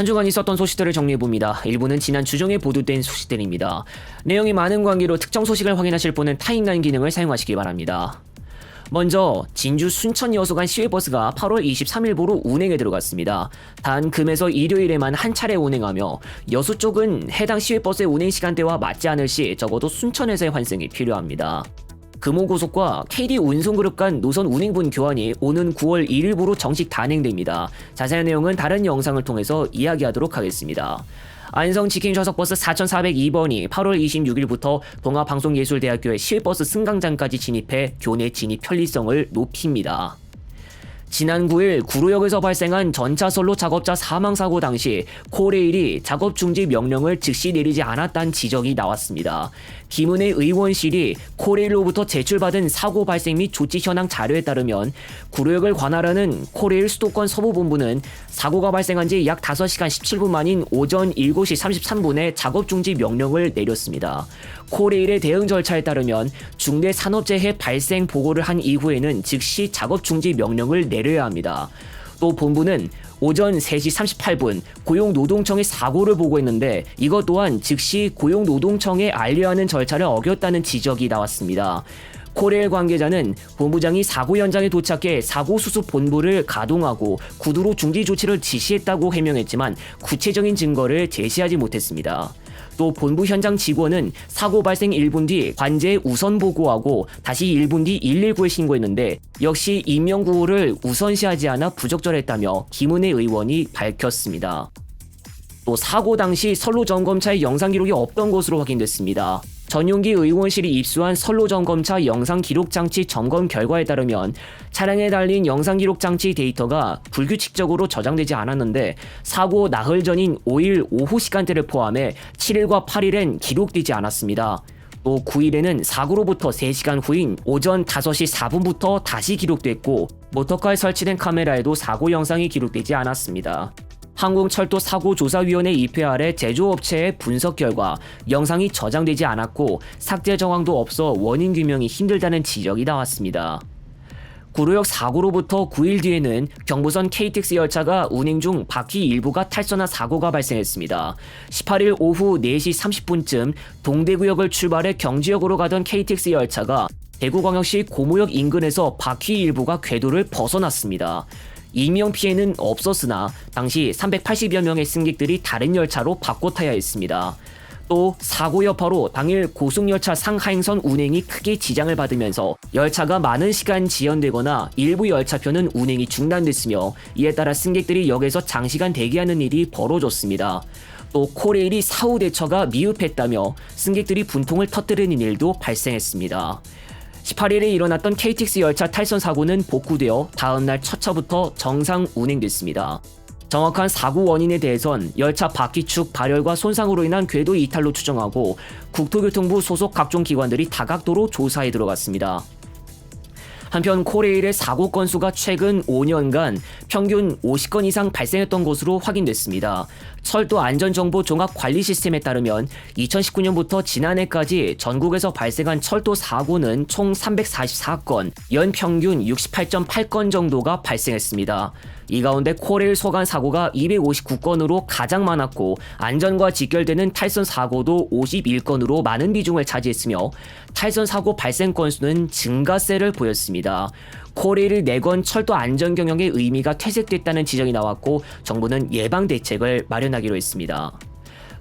한 주간 있었던 소식들을 정리해봅니다. 일부는 지난 주중에 보도된 소식들입니다. 내용이 많은 관계로 특정 소식을 확인하실 분은 타임라인 기능을 사용하시기 바랍니다. 먼저 진주 순천 여수 간 시외버스가 8월 23일부로 운행에 들어갔습니다. 단 금에서 일요일에만 한 차례 운행하며 여수 쪽은 해당 시외버스의 운행 시간대와 맞지 않을 시 적어도 순천에서의 환승이 필요합니다. 금호고속과 KD 운송그룹 간 노선 운행분 교환이 오는 9월 1일부로 정식 단행됩니다. 자세한 내용은 다른 영상을 통해서 이야기하도록 하겠습니다. 안성 직행 좌석버스 4402번이 8월 26일부터 동아방송예술대학교의 실버스 승강장까지 진입해 교내 진입 편리성을 높입니다. 지난 9일 구로역에서 발생한 전차 선로 작업자 사망 사고 당시 코레일이 작업 중지 명령을 즉시 내리지 않았다는 지적이 나왔습니다. 김은혜 의원실이 코레일로부터 제출받은 사고 발생 및 조치 현황 자료에 따르면 구로역을 관할하는 코레일 수도권 서부본부는 사고가 발생한 지 약 5시간 17분 만인 오전 7시 33분에 작업 중지 명령을 내렸습니다. 코레일의 대응 절차에 따르면 중대 산업재해 발생 보고를 한 이후에는 즉시 작업 중지 명령을 내려야 합니다. 또 본부는 오전 3시 38분 고용노동청의 사고를 보고했는데 이것 또한 즉시 고용노동청에 알려야 하는 절차를 어겼다는 지적이 나왔습니다. 코레일 관계자는 본부장이 사고 현장에 도착해 사고 수습 본부를 가동하고 구두로 중지 조치를 지시했다고 해명했지만 구체적인 증거를 제시하지 못했습니다. 또 본부 현장 직원은 사고 발생 1분 뒤 관제에 우선 보고하고 다시 1분 뒤 119에 신고했는데 역시 인명구호를 우선시하지 않아 부적절했다며 김은혜 의원이 밝혔습니다. 또 사고 당시 선로 점검차의 영상 기록이 없던 것으로 확인됐습니다. 전용기 의원실이 입수한 선로 점검차 영상 기록 장치 점검 결과에 따르면 차량에 달린 영상 기록 장치 데이터가 불규칙적으로 저장되지 않았는데 사고 나흘 전인 5일 오후 시간대를 포함해 7일과 8일엔 기록되지 않았습니다. 또 9일에는 사고로부터 3시간 후인 오전 5시 4분부터 다시 기록됐고 모터카에 설치된 카메라에도 사고 영상이 기록되지 않았습니다. 항공철도 사고조사위원회 입회 아래 제조업체의 분석 결과 영상이 저장되지 않았고 삭제 정황도 없어 원인 규명이 힘들다는 지적이 나왔습니다. 구로역 사고로부터 9일 뒤에는 경부선 KTX 열차가 운행 중 바퀴 일부가 탈선한 사고가 발생했습니다. 18일 오후 4시 30분쯤 동대구역을 출발해 경지역으로 가던 KTX 열차가 대구광역시 고무역 인근에서 바퀴 일부가 궤도를 벗어났습니다. 인명 피해는 없었으나 당시 380여 명의 승객들이 다른 열차로 바꿔 타야 했습니다. 또 사고 여파로 당일 고속열차 상하행선 운행이 크게 지장을 받으면서 열차가 많은 시간 지연되거나 일부 열차표는 운행이 중단됐으며 이에 따라 승객들이 역에서 장시간 대기하는 일이 벌어졌습니다. 또 코레일이 사후 대처가 미흡했다며 승객들이 분통을 터뜨리는 일도 발생했습니다. 18일에 일어났던 KTX 열차 탈선 사고는 복구되어 다음날 첫 차부터 정상 운행됐습니다. 정확한 사고 원인에 대해선 열차 바퀴축 발열과 손상으로 인한 궤도 이탈로 추정하고 국토교통부 소속 각종 기관들이 다각도로 조사에 들어갔습니다. 한편 코레일의 사고 건수가 최근 5년간 평균 50건 이상 발생했던 것으로 확인됐습니다. 철도 안전정보 종합 관리 시스템에 따르면 2019년부터 지난해까지 전국에서 발생한 철도 사고는 총 344건, 연 평균 68.8건 정도가 발생했습니다. 이 가운데 코레일 소관 사고가 259건으로 가장 많았고 안전과 직결되는 탈선 사고도 51건으로 많은 비중을 차지했으며 탈선 사고 발생 건수는 증가세를 보였습니다. 코레일 내건 철도 안전 경영의 의미가 퇴색됐다는 지적이 나왔고 정부는 예방 대책을 마련하기로 했습니다.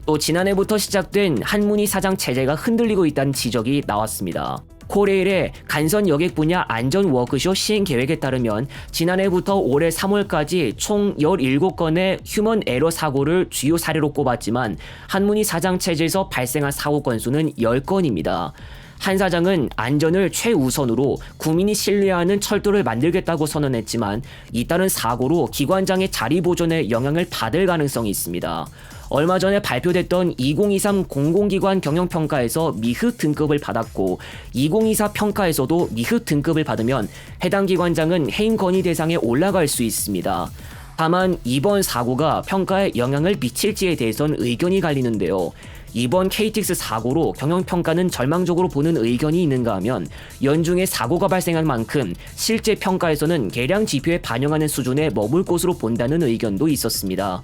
또 지난해부터 시작된 한문희 사장 체제가 흔들리고 있다는 지적이 나왔습니다. 코레일의 간선 여객 분야 안전 워크쇼 시행 계획에 따르면 지난해부터 올해 3월까지 총 17건의 휴먼 에러 사고를 주요 사례로 꼽았지만 한문희 사장 체제에서 발생한 사고 건수는 10건입니다. 한 사장은 안전을 최우선으로 국민이 신뢰하는 철도를 만들겠다고 선언했지만 잇따른 사고로 기관장의 자리 보존에 영향을 받을 가능성이 있습니다. 얼마 전에 발표됐던 2023 공공기관 경영평가에서 미흡 등급을 받았고 2024 평가에서도 미흡 등급을 받으면 해당 기관장은 해임 건의 대상에 올라갈 수 있습니다. 다만 이번 사고가 평가에 영향을 미칠지에 대해선 의견이 갈리는데요. 이번 KTX 사고로 경영평가는 절망적으로 보는 의견이 있는가 하면 연중에 사고가 발생한 만큼 실제 평가에서는 계량 지표에 반영하는 수준에 머물 것으로 본다는 의견도 있었습니다.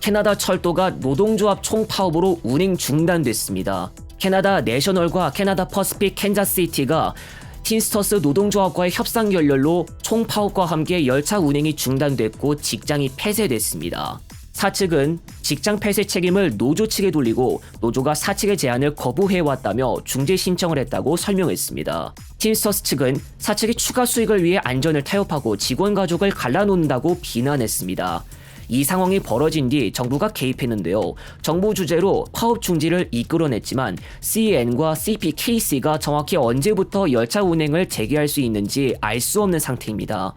캐나다 철도가 노동조합 총파업으로 운행 중단됐습니다. 캐나다 내셔널과 캐나다 퍼스픽 캔자스시티가 틴스터스 노동조합과의 협상 결렬로 총파업과 함께 열차 운행이 중단됐고 직장이 폐쇄됐습니다. 사측은 직장 폐쇄 책임을 노조 측에 돌리고 노조가 사측의 제안을 거부해왔다며 중재 신청을 했다고 설명했습니다. 틴스터스 측은 사측이 추가 수익을 위해 안전을 타협하고 직원 가족을 갈라놓는다고 비난했습니다. 이 상황이 벌어진 뒤 정부가 개입했는데요. 정부 주재로 파업 중지를 이끌어냈지만 CN과 CPKC가 정확히 언제부터 열차 운행을 재개할 수 있는지 알 수 없는 상태입니다.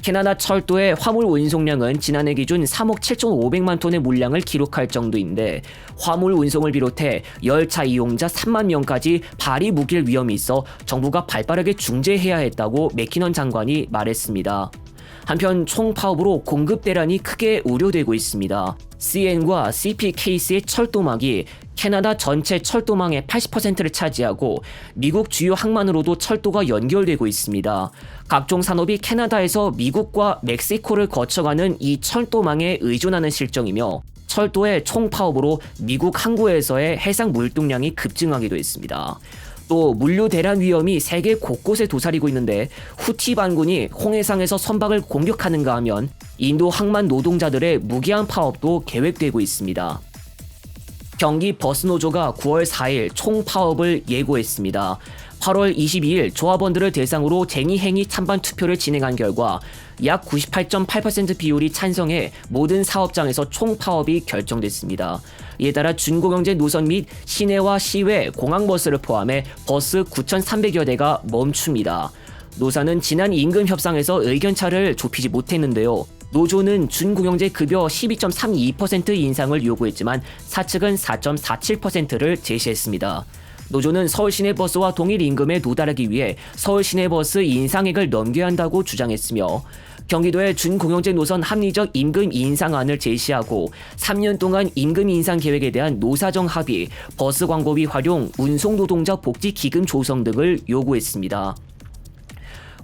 캐나다 철도의 화물 운송량은 지난해 기준 3억 7,500만 톤의 물량을 기록할 정도인데 화물 운송을 비롯해 열차 이용자 3만 명까지 발이 묶일 위험이 있어 정부가 발빠르게 중재해야 했다고 맥키넌 장관이 말했습니다. 한편 총파업으로 공급 대란이 크게 우려되고 있습니다. CN과 CPKC의 철도망이 캐나다 전체 철도망의 80%를 차지하고 미국 주요 항만으로도 철도가 연결되고 있습니다. 각종 산업이 캐나다에서 미국과 멕시코를 거쳐가는 이 철도망에 의존하는 실정이며 철도의 총파업으로 미국 항구에서의 해상 물동량이 급증하기도 했습니다. 또 물류 대란 위험이 세계 곳곳에 도사리고 있는데 후티 반군이 홍해상에서 선박을 공격하는가 하면 인도 항만 노동자들의 무기한 파업도 계획되고 있습니다. 경기 버스노조가 9월 4일 총 파업을 예고했습니다. 8월 22일 조합원들을 대상으로 쟁의행위 찬반 투표를 진행한 결과 약 98.8% 비율이 찬성해 모든 사업장에서 총 파업이 결정됐습니다. 이에 따라 준공영제 노선 및 시내와 시외 공항버스를 포함해 버스 9,300여 대가 멈춥니다. 노사는 지난 임금 협상에서 의견차를 좁히지 못했는데요. 노조는 준공영제 급여 12.32% 인상을 요구했지만 사측은 4.47%를 제시했습니다. 노조는 서울 시내 버스와 동일 임금에 도달하기 위해 서울 시내 버스 인상액을 넘겨야 한다고 주장했으며 경기도의 준공영제 노선 합리적 임금 인상안을 제시하고 3년 동안 임금 인상 계획에 대한 노사정 합의, 버스 광고비 활용, 운송노동자 복지 기금 조성 등을 요구했습니다.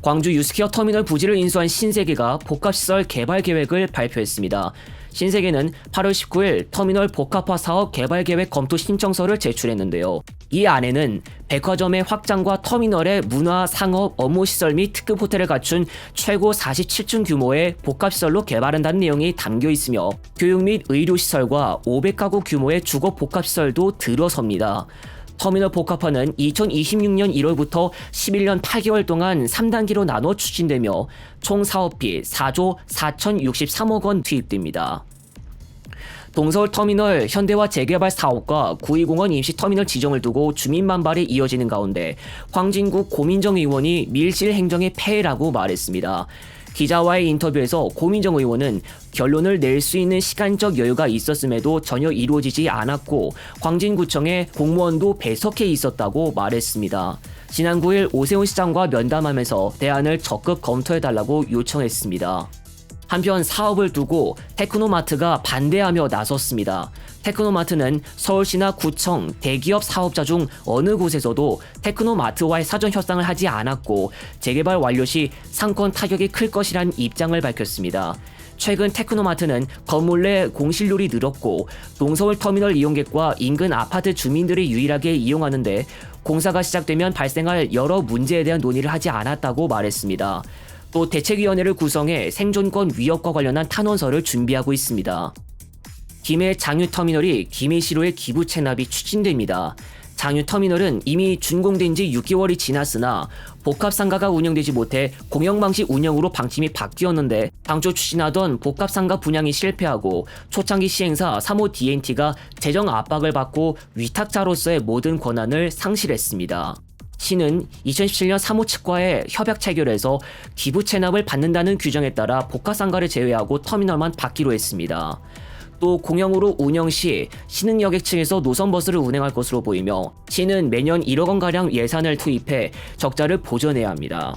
광주 유스케어 터미널 부지를 인수한 신세계가 복합시설 개발 계획을 발표했습니다. 신세계는 8월 19일 터미널 복합화 사업 개발 계획 검토 신청서를 제출했는데요. 이 안에는 백화점의 확장과 터미널의 문화, 상업, 업무 시설 및 특급 호텔을 갖춘 최고 47층 규모의 복합시설로 개발한다는 내용이 담겨 있으며 교육 및 의료 시설과 500가구 규모의 주거 복합시설도 들어섭니다. 터미널 복합화는 2026년 1월부터 11년 8개월 동안 3단계로 나눠 추진되며 총 사업비 4조 4,063억 원 투입됩니다. 동서울 터미널 현대화 재개발 사업과 구이공원 임시 터미널 지정을 두고 주민 반발이 이어지는 가운데 황진국 고민정 의원이 밀실 행정의 폐해라고 말했습니다. 기자와의 인터뷰에서 고민정 의원은 결론을 낼 수 있는 시간적 여유가 있었음에도 전혀 이루어지지 않았고 광진구청에 공무원도 배석해 있었다고 말했습니다. 지난 9일 오세훈 시장과 면담하면서 대안을 적극 검토해달라고 요청했습니다. 한편 사업을 두고 테크노마트가 반대하며 나섰습니다. 테크노마트는 서울시나 구청, 대기업 사업자 중 어느 곳에서도 테크노마트와의 사전 협상을 하지 않았고 재개발 완료 시 상권 타격이 클 것이란 입장을 밝혔습니다. 최근 테크노마트는 건물 내 공실률이 늘었고 동서울 터미널 이용객과 인근 아파트 주민들이 유일하게 이용하는데 공사가 시작되면 발생할 여러 문제에 대한 논의를 하지 않았다고 말했습니다. 또 대책위원회를 구성해 생존권 위협과 관련한 탄원서를 준비하고 있습니다. 김해 장유터미널이 김해시로의 기부 체납이 추진됩니다. 장유터미널은 이미 준공된 지 6개월이 지났으나 복합상가가 운영되지 못해 공영방식 운영으로 방침이 바뀌었는데 당초 추진하던 복합상가 분양이 실패하고 초창기 시행사 3호 DNT가 재정 압박을 받고 위탁자로서의 모든 권한을 상실했습니다. 시는 2017년 3호 측과의 협약 체결에서 기부 체납을 받는다는 규정에 따라 복합상가를 제외하고 터미널만 받기로 했습니다. 또 공영으로 운영 시 시는 여객층에서 노선버스를 운행할 것으로 보이며 시는 매년 1억 원가량 예산을 투입해 적자를 보전해야 합니다.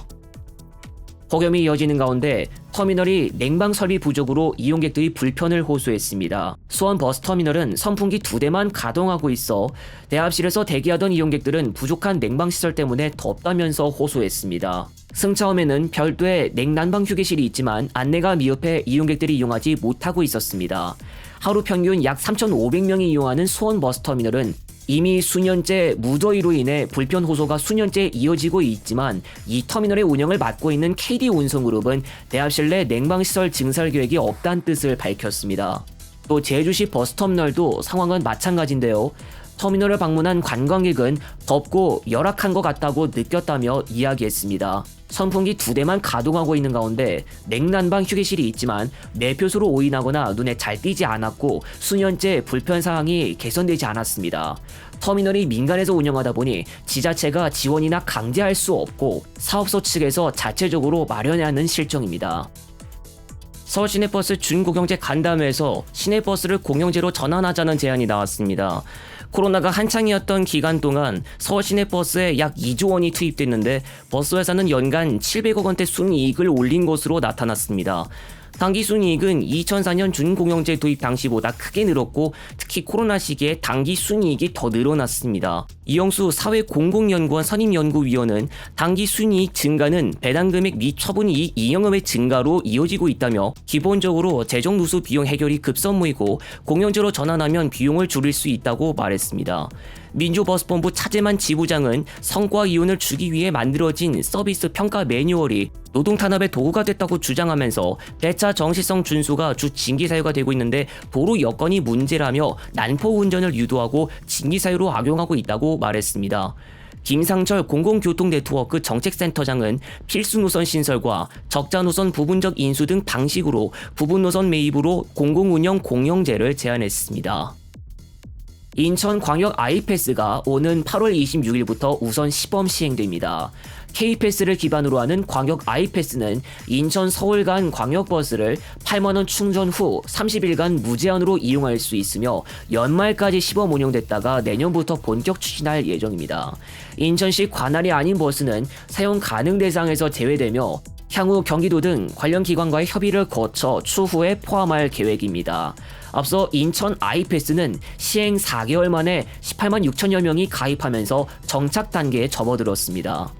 폭염이 이어지는 가운데 터미널이 냉방 설비 부족으로 이용객들이 불편을 호소했습니다. 수원 버스 터미널은 선풍기 두 대만 가동하고 있어 대합실에서 대기하던 이용객들은 부족한 냉방 시설 때문에 덥다면서 호소했습니다. 승차함에는 별도의 냉난방 휴게실이 있지만 안내가 미흡해 이용객들이 이용하지 못하고 있었습니다. 하루 평균 약 3,500명이 이용하는 수원 버스터미널은 이미 수년째 무더위로 인해 불편 호소가 수년째 이어지고 있지만 이 터미널의 운영을 맡고 있는 KD 운송그룹은 대합실 내 냉방시설 증설 계획이 없다는 뜻을 밝혔습니다. 또 제주시 버스터미널도 상황은 마찬가지인데요. 터미널을 방문한 관광객은 덥고 열악한 것 같다고 느꼈다며 이야기했습니다. 선풍기 두 대만 가동하고 있는 가운데 냉난방 휴게실이 있지만 내표소로 오인하거나 눈에 잘 띄지 않았고 수년째 불편 사항이 개선되지 않았습니다. 터미널이 민간에서 운영하다 보니 지자체가 지원이나 강제할 수 없고 사업소 측에서 자체적으로 마련해야 하는 실정입니다. 서울 시내버스 준공영제 간담회에서 시내버스를 공영제로 전환하자는 제안이 나왔습니다. 코로나가 한창이었던 기간 동안 서울 시내 버스에 약 2조 원이 투입됐는데 버스 회사는 연간 700억 원대 순이익을 올린 것으로 나타났습니다. 단기 순이익은 2004년 준공영제 도입 당시보다 크게 늘었고 특히 코로나 시기에 단기 순이익이 더 늘어났습니다. 이영수 사회공공연구원 선임연구위원은 단기 순이익 증가는 배당 금액 및 처분이익 이영음의 증가로 이어지고 있다며 기본적으로 재정 누수 비용 해결이 급선무이고 공영제로 전환하면 비용을 줄일 수 있다고 말했습니다. 민주버스본부 차재만 지부장은 성과 이윤을 주기 위해 만들어진 서비스 평가 매뉴얼이 노동 탄압의 도구가 됐다고 주장하면서 배차 정시성 준수가 주 징계 사유가 되고 있는데 도로 여건이 문제라며 난포 운전을 유도하고 징계 사유로 악용하고 있다고 말했습니다. 김상철 공공교통 네트워크 정책센터장은 필수 노선 신설과 적자 노선 부분적 인수 등 방식으로 부분 노선 매입으로 공공운영 공영제를 제안했습니다. 인천광역 아이패스가 오는 8월 26일부터 우선 시범 시행됩니다. K패스를 기반으로 하는 광역 아이패스는 인천 서울 간 광역버스를 8만원 충전 후 30일간 무제한으로 이용할 수 있으며 연말까지 시범 운영됐다가 내년부터 본격 추진할 예정입니다. 인천시 관할이 아닌 버스는 사용 가능 대상에서 제외되며 향후 경기도 등 관련 기관과의 협의를 거쳐 추후에 포함할 계획입니다. 앞서 인천 아이패스는 시행 4개월 만에 18만 6천여 명이 가입하면서 정착 단계에 접어들었습니다.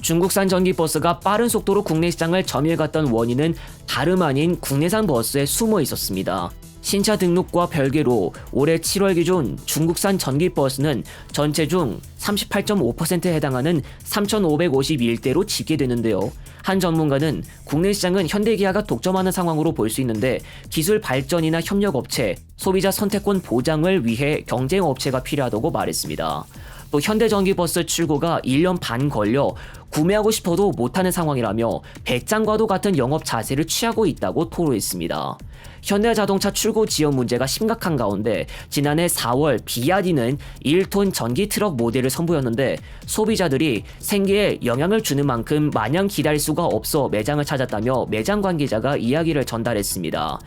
중국산 전기버스가 빠른 속도로 국내 시장을 점유해갔던 원인은 다름 아닌 국내산 버스에 숨어 있었습니다. 신차 등록과 별개로 올해 7월 기준 중국산 전기 버스는 전체 중 38.5%에 해당하는 3,551대로 집계되는데요. 한 전문가는 국내 시장은 현대기아가 독점하는 상황으로 볼 수 있는데 기술 발전이나 협력업체, 소비자 선택권 보장을 위해 경쟁업체가 필요하다고 말했습니다. 또 현대전기버스 출고가 1년 반 걸려 구매하고 싶어도 못하는 상황이라며 배짱과도 같은 영업 자세를 취하고 있다고 토로했습니다. 현대자동차 출고 지원 문제가 심각한 가운데 지난해 4월 비아디는 1톤 전기 트럭 모델을 선보였는데 소비자들이 생계에 영향을 주는 만큼 마냥 기다릴 수가 없어 매장을 찾았다며 매장 관계자가 이야기를 전달했습니다.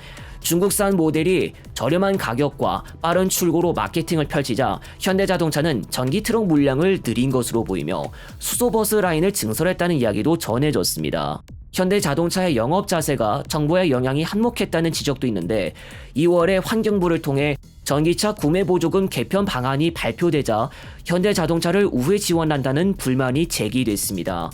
중국산 모델이 저렴한 가격과 빠른 출고로 마케팅을 펼치자 현대자동차는 전기 트럭 물량을 늘린 것으로 보이며 수소버스 라인을 증설했다는 이야기도 전해졌습니다. 현대 자동차의 영업 자세가 정부의 영향이 한몫했다는 지적도 있는데 2월에 환경부를 통해 전기차 구매 보조금 개편 방안이 발표되자 현대 자동차를 우회 지원한다는 불만이 제기됐습니다.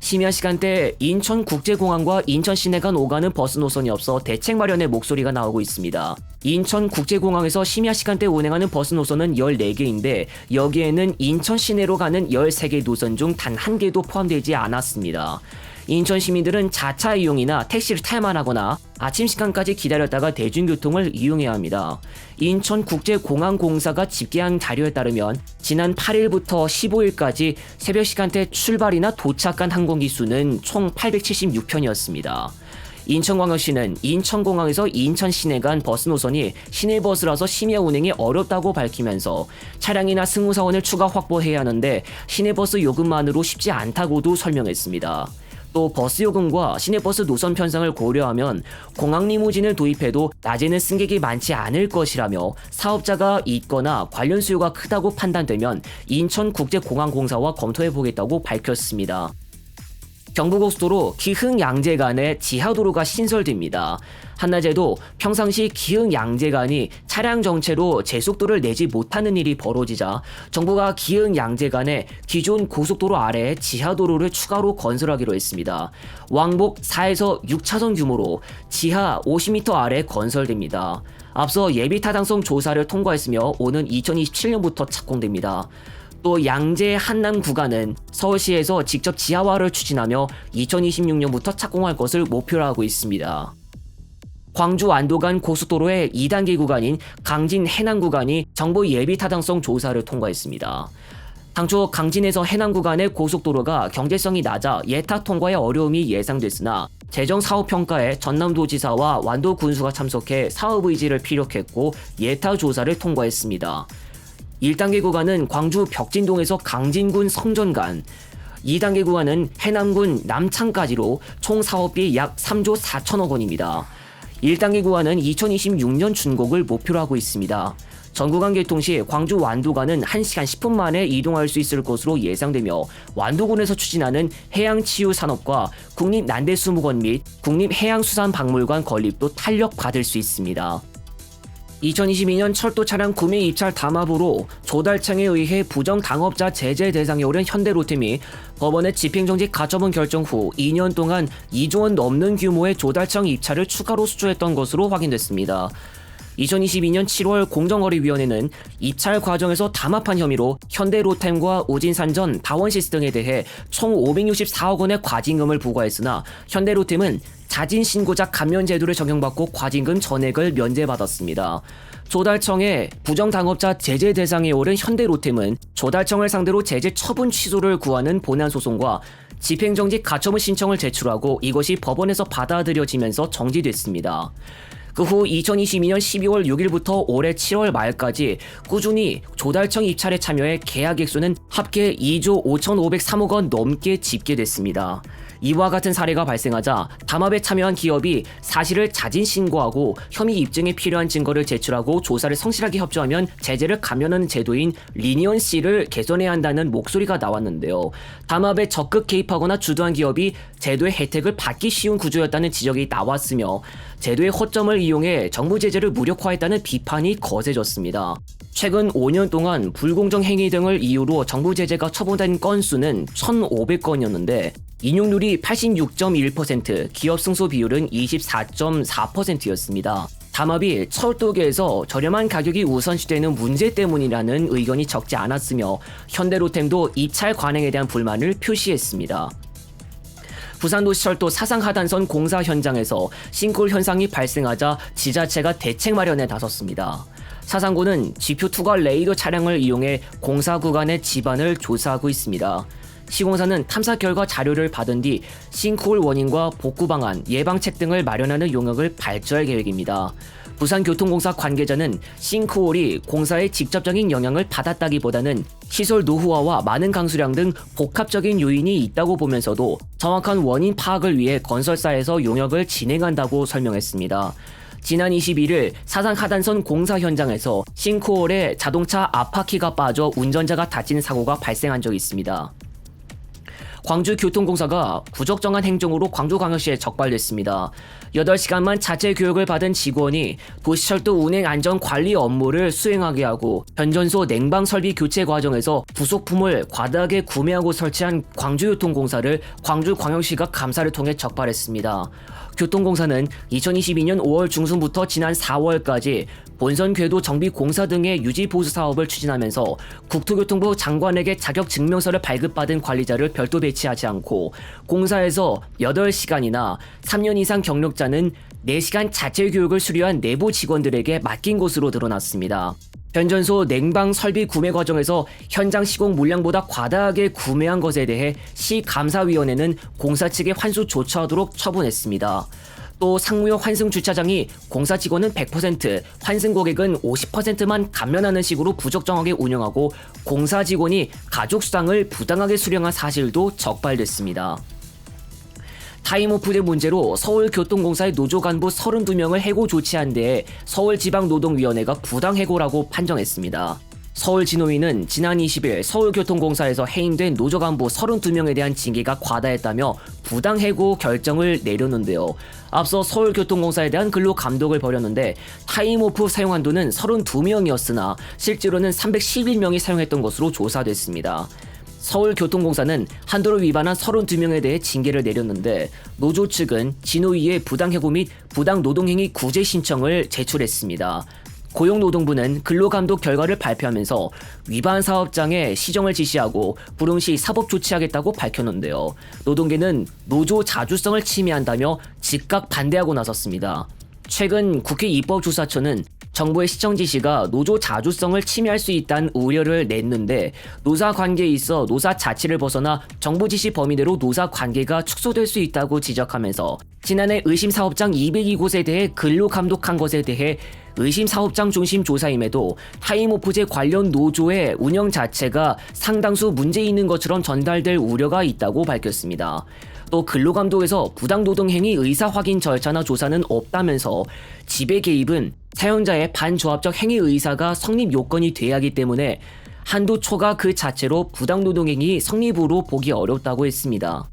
심야 시간대 인천국제공항과 인천 시내 간 오가는 버스 노선이 없어 대책 마련의 목소리가 나오고 있습니다. 인천국제공항에서 심야 시간대 운행하는 버스 노선은 14개인데 여기에는 인천 시내로 가는 13개 노선 중 단 한 개도 포함되지 않았습니다. 인천 시민들은 자차 이용이나 택시를 탈만 하거나 아침 시간까지 기다렸다가 대중교통을 이용해야 합니다. 인천국제공항공사가 집계한 자료에 따르면 지난 8일부터 15일까지 새벽 시간대 출발이나 도착한 항공기 수는 총 876편이었습니다. 인천광역시는 인천공항에서 인천 시내 간 버스 노선이 시내버스라서 심야 운행이 어렵다고 밝히면서 차량이나 승무사원을 추가 확보해야 하는데 시내버스 요금만으로 쉽지 않다고도 설명했습니다. 또 버스 요금과 시내버스 노선 편성을 고려하면 공항 리무진을 도입해도 낮에는 승객이 많지 않을 것이라며 사업자가 있거나 관련 수요가 크다고 판단되면 인천국제공항공사와 검토해 보겠다고 밝혔습니다. 경부고속도로 기흥 양재 간에 지하도로가 신설됩니다. 한낮에도 평상시 기흥 양재 간이 차량 정체로 제속도를 내지 못하는 일이 벌어지자 정부가 기흥 양재 간에 기존 고속도로 아래에 지하도로를 추가로 건설하기로 했습니다. 왕복 4에서 6차선 규모로 지하 50m 아래 건설됩니다. 앞서 예비 타당성 조사를 통과했으며 오는 2027년부터 착공됩니다. 또 양재 한남 구간은 서울시에서 직접 지하화를 추진하며 2026년부터 착공할 것을 목표로 하고 있습니다. 광주 안도간 고속도로의 2단계 구간인 강진 해남 구간이 정부 예비 타당성 조사를 통과했습니다. 당초 강진에서 해남 구간의 고속도로가 경제성이 낮아 예타 통과에 어려움이 예상됐으나 재정 사업 평가에 전남도지사와 완도 군수가 참석해 사업 의지를 피력했고 예타 조사를 통과했습니다. 1단계 구간은 광주 벽진동에서 강진군 성전간, 2단계 구간은 해남군 남창까지로 총 사업비 약 3조 4천억 원입니다. 1단계 구간은 2026년 준공을 목표로 하고 있습니다. 전 구간 개통 시 광주 완도간은 1시간 10분 만에 이동할 수 있을 것으로 예상되며 완도군에서 추진하는 해양 치유 산업과 국립 난대수목원 및 국립해양수산박물관 건립도 탄력받을 수 있습니다. 2022년 철도 차량 구매 입찰 담합으로 조달청에 의해 부정 당업자 제재 대상에 오른 현대로템이 법원의 집행정지 가처분 결정 후 2년 동안 2조 원 넘는 규모의 조달청 입찰을 추가로 수주했던 것으로 확인됐습니다. 2022년 7월 공정거래위원회는 입찰 과정에서 담합한 혐의로 현대로템과 우진산전, 다원시스 등에 대해 총 564억 원의 과징금을 부과했으나 현대로템은 자진 신고자 감면 제도를 적용받고 과징금 전액을 면제받았습니다. 조달청의 부정당업자 제재 대상에 오른 현대로템은 조달청을 상대로 제재 처분 취소를 구하는 본안 소송과 집행정지 가처분 신청을 제출하고 이것이 법원에서 받아들여지면서 정지됐습니다. 그 후 2022년 12월 6일부터 올해 7월 말까지 꾸준히 조달청 입찰에 참여해 계약액 수는 합계 2조 5,503억 원 넘게 집계됐습니다. 이와 같은 사례가 발생하자 담합에 참여한 기업이 사실을 자진 신고하고 혐의 입증에 필요한 증거를 제출하고 조사를 성실하게 협조하면 제재를 감면하는 제도인 리니언C를 개선해야 한다는 목소리가 나왔는데요. 담합에 적극 개입하거나 주도한 기업이 제도의 혜택을 받기 쉬운 구조였다는 지적이 나왔으며 제도의 허점을 이용해 정부 제재를 무력화했다는 비판이 거세졌습니다. 최근 5년 동안 불공정 행위 등을 이유로 정부 제재가 처분된 건수는 1,500건이었는데 인용률이 86.1%, 기업 승소 비율은 24.4%였습니다. 담합이 철도계에서 저렴한 가격이 우선시되는 문제 때문이라는 의견이 적지 않았으며 현대로템도 입찰 관행에 대한 불만을 표시했습니다. 부산도시철도 사상 하단선 공사 현장에서 싱크홀 현상이 발생하자 지자체가 대책 마련에 나섰습니다. 지표 투과 레이더 차량을 이용해 공사 구간의 지반을 조사하고 있습니다. 시공사는 탐사 결과 자료를 받은 뒤 싱크홀 원인과 복구 방안, 예방책 등을 마련하는 용역을 발주할 계획입니다. 부산교통공사 관계자는 싱크홀이 공사에 직접적인 영향을 받았다기보다는 시설 노후화와 많은 강수량 등 복합적인 요인이 있다고 보면서도 정확한 원인 파악을 위해 건설사에서 용역을 진행한다고 설명했습니다. 지난 21일 사상 하단선 공사 현장에서 싱크홀에 자동차 앞바퀴가 빠져 운전자가 다친 사고가 발생한 적이 있습니다. 광주교통공사가 부적정한 행정으로 광주광역시에 적발됐습니다. 8시간만 자체 교육을 받은 직원이 도시철도 운행 안전 관리 업무를 수행하게 하고 변전소 냉방 설비 교체 과정에서 부속품을 과다하게 구매하고 설치한 광주교통공사를 광주광역시가 감사를 통해 적발했습니다. 교통공사는 2022년 5월 중순부터 지난 4월까지 본선 궤도 정비 공사 등의 유지 보수 사업을 추진하면서 국토교통부 장관에게 자격 증명서를 발급받은 관리자를 별도 배치하지 않고 공사에서 8시간이나 3년 이상 경력자는 4시간 자체 교육을 수료한 내부 직원들에게 맡긴 것으로 드러났습니다. 변전소 냉방 설비 구매 과정에서 현장 시공 물량보다 과다하게 구매한 것에 대해 시 감사위원회는 공사 측에 환수 조처하도록 처분했습니다. 또 상무역 환승 주차장이 공사 직원은 100%, 환승 고객은 50%만 감면하는 식으로 부적정하게 운영하고 공사 직원이 가족 수당을 부당하게 수령한 사실도 적발됐습니다. 타임오프의 문제로 서울교통공사의 노조 간부 32명을 해고 조치한 데에 서울지방노동위원회가 부당해고라고 판정했습니다. 서울진호위는 지난 20일 서울교통공사에서 해임된 노조 간부 32명에 대한 징계가 과다했다며 부당 해고 결정을 내렸는데요. 앞서 서울교통공사에 대한 근로 감독을 벌였는데 타임오프 사용 한도는 32명이었으나 실제로는 311명이 사용했던 것으로 조사됐습니다. 서울교통공사는 한도를 위반한 32명에 대해 징계를 내렸는데 노조 측은 진호위에 부당해고 및 부당노동행위 구제 신청을 제출했습니다. 고용노동부는 근로감독 결과를 발표하면서 위반 사업장에 시정을 지시하고 불응 시 사법 조치하겠다고 밝혔는데요. 노동계는 노조 자주성을 침해한다며 즉각 반대하고 나섰습니다. 최근 국회 입법조사처는 정부의 시정 지시가 노조 자주성을 침해할 수 있다는 우려를 냈는데 노사 관계에 있어 노사 자치를 벗어나 정부 지시 범위 내로 노사 관계가 축소될 수 있다고 지적하면서 지난해 의심 사업장 202곳에 대해 근로 감독한 것에 대해 의심 사업장 중심 조사임에도 타임오프제 관련 노조의 운영 자체가 상당수 문제 있는 것처럼 전달될 우려가 있다고 밝혔습니다. 또 근로감독에서 부당노동행위 의사 확인 절차나 조사는 없다면서 지배 개입은 사연자의 반조합적 행위 의사가 성립 요건이 돼야 하기 때문에 한도 초과 그 자체로 부당노동행위 성립으로 보기 어렵다고 했습니다.